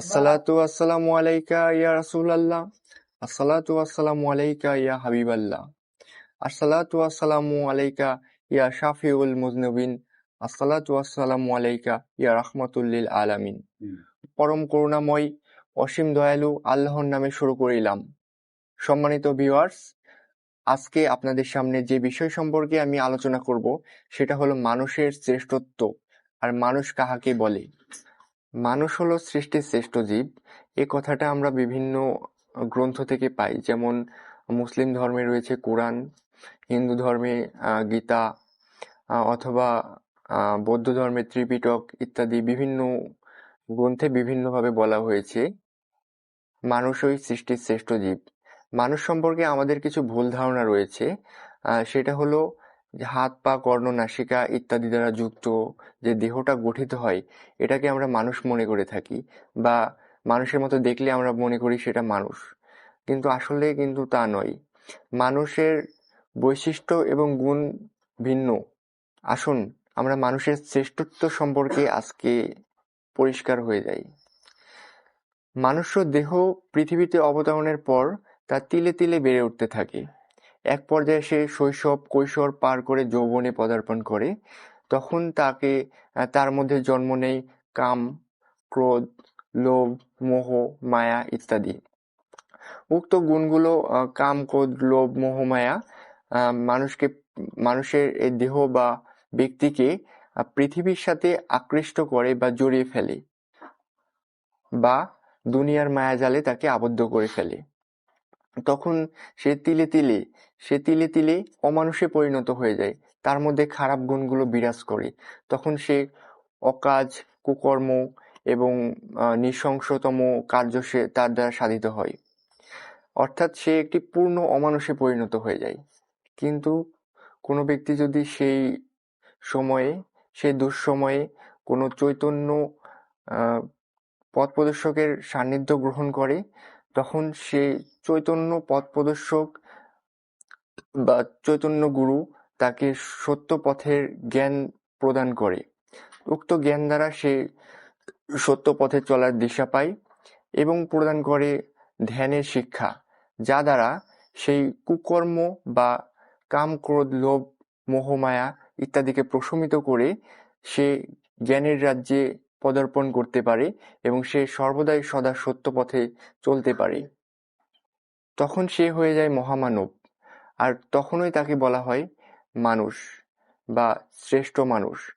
আসসালাতু আসসালামু আলাইকা ইয়া রাসূলাল্লাহ আসসালাতু আসসালামু আলাইকা ইয়া হাবিবাল্লাহ আসসালাতু আসসালামু আলাইকা ইয়া শাফিউল মুজনিবিন আসসালাতু আসসালামু আলাইকা ইয়া আলামিন পরম করুণাময়, অসীম দয়ালু আল্লাহর নামে শুরু করিলাম। সম্মানিত ভিউয়ার্স আজকে আপনাদের সামনে যে বিষয় সম্পর্কে আমি আলোচনা করব, সেটা হলো মানুষের শ্রেষ্ঠত্ব। আর মানুষ কাহাকে বলে? মানুষ হলো সৃষ্টির শ্রেষ্ঠ জীব। এ কথাটা আমরা বিভিন্ন গ্রন্থ থেকে পাই, যেমন মুসলিম ধর্মে রয়েছে কোরআন, হিন্দু ধর্মে গীতা অথবা বৌদ্ধ ধর্মে ত্রিপিটক ইত্যাদি বিভিন্ন গ্রন্থে বিভিন্নভাবে বলা হয়েছে। মানুষই সৃষ্টির শ্রেষ্ঠ জীব। মানুষ সম্পর্কে আমাদের কিছু ভুল ধারণা রয়েছে। সেটা হলো হাত, পা, কর্ণ, নাসিকা ইত্যাদি দ্বারা যুক্ত যে দেহটা গঠিত হয়, এটাকে আমরা মানুষ মনে করে থাকি বা মানুষের মতো দেখলে আমরা মনে করি সেটা মানুষ। কিন্তু আসলে কিন্তু তা নয়। মানুষের বৈশিষ্ট্য এবং গুণ ভিন্ন। আসুন, আমরা মানুষের শ্রেষ্ঠত্ব সম্পর্কে আজকে পরিষ্কার হয়ে যাই। মানুষ্য দেহ পৃথিবীতে অবতরণের পর তা তিলে তিলে বেড়ে উঠতে থাকে। এক পর্যায়ে সে শৈশব কৈশোর পার করে যৌবনে পদার্পণ করে। তখন তাকে তার মধ্যে জন্ম নেয় কাম, ক্রোধ, লোভ, মোহ, মায়া ইত্যাদি। উক্ত গুণগুলো কাম, ক্রোধ, লোভ, মোহ, মায়া মানুষকে, মানুষের দেহ বা ব্যক্তিকে পৃথিবীর সাথে আকৃষ্ট করে বা জড়িয়ে ফেলে বা দুনিয়ার মায়াজালে তাকে আবদ্ধ করে ফেলে। তখন সে তিলে তিলে, সে তিলে তিলে অমানুষে পরিণত হয়ে যায়। তার মধ্যে খারাপ গুণগুলো বিরাজ করে। তখন সে অকাজ, কুকর্ম এবং নৃশংসতম কার্য সে তার দ্বারা সাধিত হয়। অর্থাৎ সে একটি পূর্ণ অমানুষে পরিণত হয়ে যায়। কিন্তু কোনো ব্যক্তি যদি সেই সময়ে সেই দুঃসময়ে কোনো চৈতন্য পথ প্রদর্শকের সান্নিধ্য গ্রহণ করে তখন সে চৈতন্য পথ প্রদর্শক বা চৈতন্য গুরু তাকে সত্য পথের জ্ঞান প্রদান করে। উক্ত জ্ঞান দ্বারা সে সত্য পথে চলার দিশা পায় এবং প্রদান করে ধ্যানের শিক্ষা, যা দ্বারা সেই কুকর্ম বা কাম ক্রোধ লোভ, মোহমায়া ইত্যাদিকে প্রশমিত করে সে জ্ঞানের রাজ্যে পদার্পণ করতে পারে এবং সে সর্বদাই সদা সত্য পথে চলতে পারে। তখন সে হয়ে যায় মহামানব। আর তখনই তাকে বলা হয় মানুষ বা শ্রেষ্ঠ মানুষ।